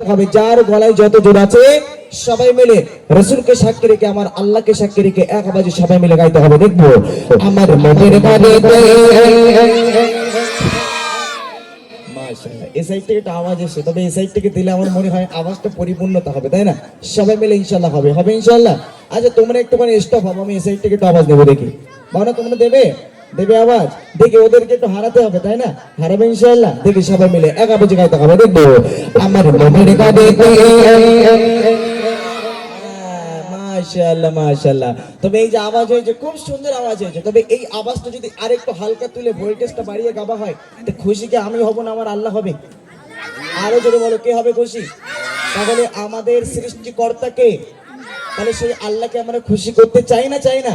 হবে যার গলায় যত জোর আছে, সবাই মিলে রসুলকে সাক্ষী রেখে, আমার আল্লাহকে সাক্ষী রেখে এক আওয়াজে সবাই মিলে গাইতে হবে। দেখব আমার মনের সাইড থেকে আওয়াজ তবে থেকে দিলে আমার মনে হয় আওয়াজটা হবে, তাই না? সবাই মিলে ইনশাল্লাহ হবে হবে ইনশাল্লাহ আচ্ছা তোমরা একটুখানি স্টপ হবে আমি থেকে একটু আওয়াজ দেবো দেখি। তোমরা দেবে? দেবে আওয়াজ, দেখি ওদেরকে একটু হারাতে হবে, তাই না? হারাবে ইনশাল্লাহ দেখি সবাই মিলে এক আওয়াজে গাইতে হবে দেখব। আমার মনের বাড়িতে মাশাআল্লাহ মাশাআল্লাহ। তবে এই যে আওয়াজ হয়েছে, খুব সুন্দর আওয়াজ হয়েছে। তবে এই আওয়াজটা যদি আরেকটু হালকা তুলে ভোল্টেজটা বাড়িয়ে গাওয়া হয়, তো খুশি কি আমি হব না আমার আল্লাহ হবে? আরও জোরে বলো, কে হবে খুশি? তাহলে আমাদের সৃষ্টিকর্তাকে তাহলে সেই আল্লাহকে আমরা খুশি করতে চাই না চাই না?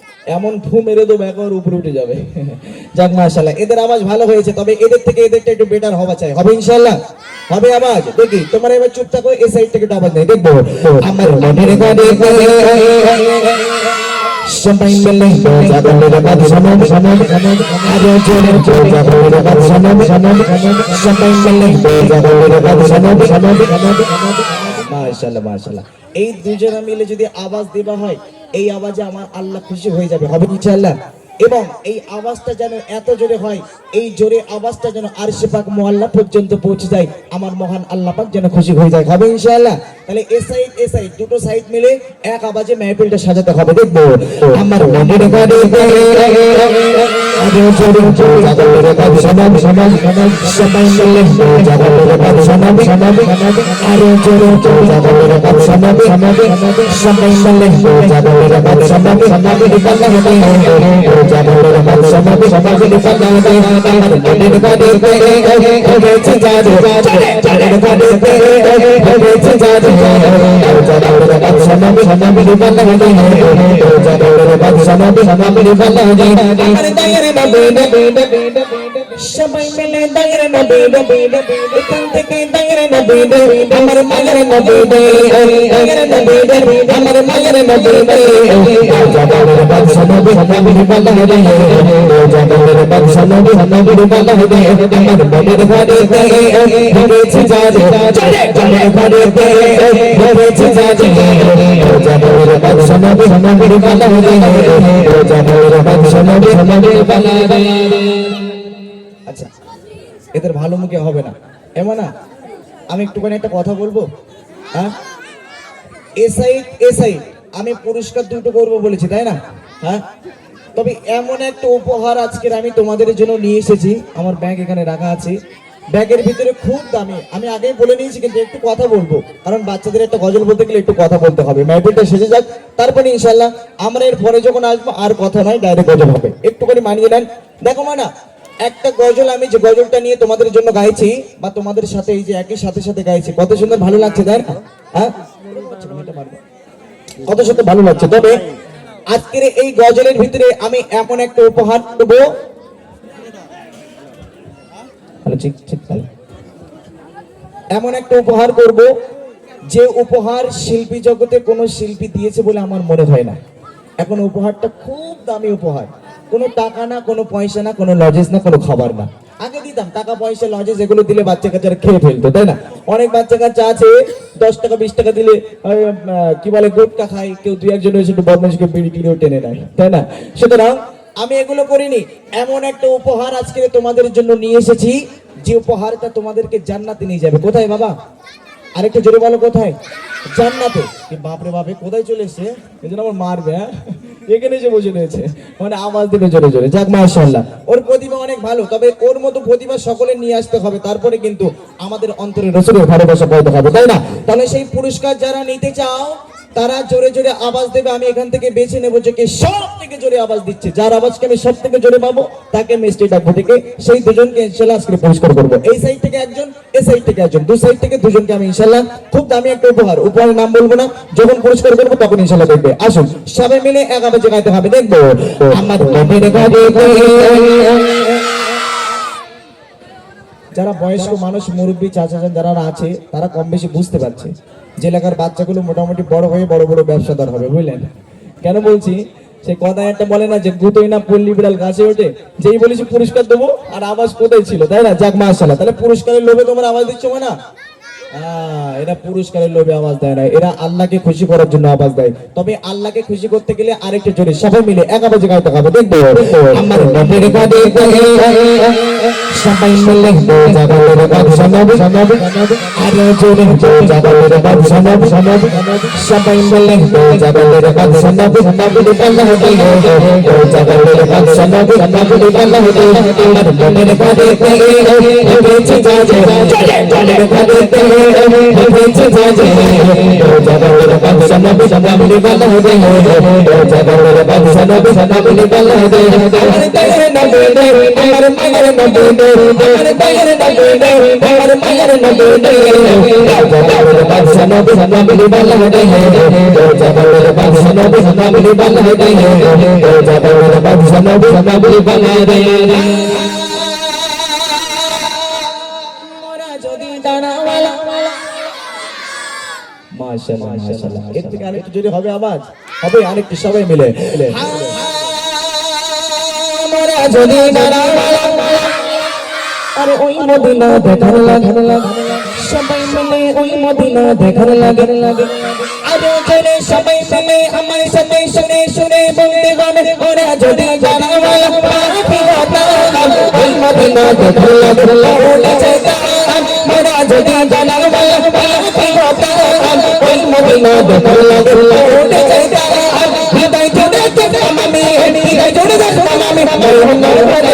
এমন ফু মেরে দেবো একবার উপরে উঠে যাবে যাক মাশাল্লাহ এদের আওয়াজ ভালো হয়েছে তবে এদের থেকে এদেরটা একটু বেটার হওয়া চাই হবে ইনশাল্লাহ হবে আওয়াজ দেখি তোমার এবার চুপ থাকো এই সাইড থেকে আওয়াজ নেই দেখব আমার মনের গানে এই দুজনে মিলে যদি আওয়াজ দেওয়া হয় এই আওয়াজে আমার আল্লাহ খুশি হয়ে যাবে, হবে ইনশাআল্লাহ? এবং এই আওয়াজটা যেন এত জোরে হয়, এই জোরে আওয়াজটা যেন আরশে পাক মোহাল্লা পর্যন্ত পৌঁছে যায়, আমার মহান আল্লাহ পাক যেন খুশি হয়ে যায়, হবে ইনশাআল্লাহ? তাহলে এ সাইড এ সাইড দুটো সাইড মিলে এক আওয়াজে মেহফিলটা সাজাতে হবে, দেখব। আমার মনের বাড়িতে আরও জোরে জোরে সবাই মিলে জোরে জোরে দায়ের নবে নবে নবে নবে নবে এখান থেকে দায়ের নবে আমার মায়ের নবে দায়ের নবে আমার মায়ের নবে জাগালের বাদশা নবে নবীর বালা রে জাগালের বাদশা নবে নবীর বালা রে আমার মনের ঘরেতে হয়েছে জাদু আমার ঘরেতে হয়েছে জাদু জাগালের বাদশা নবে নবীর বালা রে জাগালের বাদশা নবে নবীর বালা রে এদের ভালো মুখে হবে না। এমন না আমি একটুখানি একটা কথা বলব? হ্যাঁ? এ সাইড এ সাইড আমি পুরস্কার দুটো করব বলেছি, তাই না? হ্যাঁ? তবে এমন একটা উপহার আজকের আমি তোমাদের জন্য নিয়ে এসেছি। আমার ব্যাগ এখানে রাখা আছে। ব্যাগের ভিতরে খুব দামি। আমি আগেই বলে নিয়েছি, কিন্তু একটু কথা বলব। কারণ বাচ্চাদের একটা গজল বলতে গেলে একটু কথা বলতে হবে। মেহফিলটা শেষে যাক। তারপরে ইনশাল্লাহ আমরা এর পরে যখন আসব, আর কথা নয় ডাইরেক্ট গজল হবে। একটুখানি মানিয়ে নেন। দেখো মানা একটা গজল আমি যে গজলটা নিয়ে তোমাদের জন্য গাইছি, বা তোমাদের সাথে এই যে একই সাথে সাথে গাইছি, কত সুন্দর ভালো লাগছে না হ্যাঁ? কত সুন্দর ভালো লাগছে। তবে আজকের এই গজলের ভিতরে আমি এমন একটা উপহার দেবো। এমন একটা উপহার করব যে উপহার শিল্পী জগতে কোনো শিল্পী দিয়েছে বলে আমার মনে হয় না। এখন উপহারটা খুব দামি উপহার। কোনো টাকা না, কোনো পয়সা না, কোনো লজেস না, কোনো খাবার না। আগে দিতাম, টাকা, পয়সা লজেস এগুলো দিলে বাচ্চা কাচ্চারা খেয়ে ফেলতো, তাই না? অনেক বাচ্চা কাচ্চা আছে, দশ টাকা, বিশ টাকা দিলে কি বলে, গুটকা খায়, কেউ দুই একজন এসে একটু বদমাশকে বিড়ি টিড়িও টেনে নেয়, তাই না? সুতরাং আমি এগুলো করিনি। এমন একটা উপহার আজকে তোমাদের জন্য নিয়ে এসেছি, যে উপহারটা তোমাদেরকে জান্নাতে নিয়ে যাবে। কোথায় বাবা? আরেকটু জোরে বলো কোথায়? জান্নাতে। বাপরে বাপে কোথায় চলে এসছে? এই জন্য আমার মারবে হ্যাঁ? এখানে এসে বসে রয়েছে। মানে আওয়াজ দিলে জোরে জোরে। যাক, মাশাআল্লাহ। ওর প্রতিভা অনেক ভালো, তবে ওর মতো প্রতিভা সকলে নিয়ে আসতে হবে। তারপরে কিন্তু আমাদের অন্তরে রসুলের ভালোবাসা পাইতে হবে, তাই না? তাহলে সেই পুরস্কার যারা নিতে চাও তারা জোরে জোরে আওয়াজ দেবে, আমি এখান থেকে বেছে নেব যে কে সব থেকে জোরে আওয়াজ দিচ্ছে। যার আওয়াজকে আমি সব থেকে জোরে পাবো, তাকে আমি স্টেজ ডাকবো থেকে সেই দুজনকে ইনশাল্লাহ আজকে পুরস্কার করব। এই সাইড থেকে একজন, এই সাইড থেকে একজন, দু সাইড থেকে দুজনকে আমি ইনশাল্লাহ খুব দামি একটা উপহার, উপহারের নাম বলব না, যখন পুরস্কার করব তখন ইনশাল্লাহ দেখবে। আসুন, সবাই মিলে এক আওয়াজে গাইতে হবে, দেখব। যারা বয়স্ক মানুষ, মুরব্বী চাচা, যারা আছে, তারা কম বেশি বুঝতে পারছে। যে এলাকার বাচ্চাগুলো মোটামুটি বড় হয়ে বড় বড় ব্যবসাদার হবে বুঝলেন? কেন বলছি? সে কথা একটা বলে না যে গুতোই না পল্লী বিড়াল গাছে ওঠে যেই বলেছি পুরস্কার দেবো আর আওয়াজ কোথায় ছিল? তাই না? যাক মাসাল্লাহ তাহলে পুরস্কারের লোভে তোমার আওয়াজ দিচ্ছ না আহ, এরা পুরস্কারের লোভে আওয়াজ দেয় না। এরা আল্লাহকে খুশি করার জন্য আওয়াজ দেয়। তবে আল্লাহকে খুশি করতে গেলে আরেকটু জোরে সবাই মিলে এক আওয়াজে গাইতে হবে দেখব। আমার নবীর গানে সবাই মিলে জাগালের বাদশা নবী আরে জোরে জাগালের বাদশা নবী সবাই মিলে জাগালের বাদশা নবী নবী বলা হতে জাগালের বাদশা নবী নবী বলা হতে আমার নবীর গানে বেঁচে যাবে নবীর বেঁচে যাবে জাগালের বাদশা নবী নবী বলা হতে জাগালের বাদশা নবী নবী বলা হতে আমার দেহে নবী আমার মায়ের নবী আমার মায়ের নবী আমার মায়ের নবী জাগালের বাদশা নবী নবী বলা হতে জাগালের বাদশা নবী নবী বলা হতে জাগালের বাদশা নবী নবী বলা হতে মাশাআল্লাহ মাশাআল্লাহ। এর থেকে আরেকটু যদি হবে আওয়াজ? হবে, আরেকটু সবাই মিলে। মোরা যদি দানাওয়ালা আরে ওই মদিনা আমার ওই মদিনা দেখার লাগে ওরা যেটা হৃদয় জোড়ে জোড়ে আমি হৃদয় জোড়ে জোড়ে আমি মরহম করে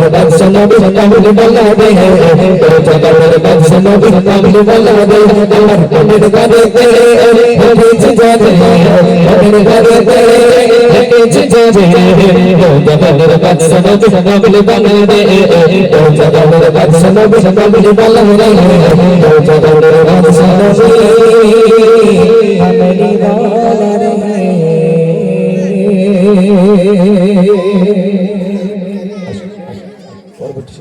দে সাকাদাতের পিছনে দে দেখা দিবে জাগালের বাদশা নবী কামল বলা দে জাগালের বাদশা নবী কামল বলা দে আমার কোনের গানে দে হেঁটে যাবে কোনের গানে দে হেঁটে যাবে জাগালের বাদশা নবী কামল বলা দে জাগালের বাদশা নবী কামল বলা দে জাগালের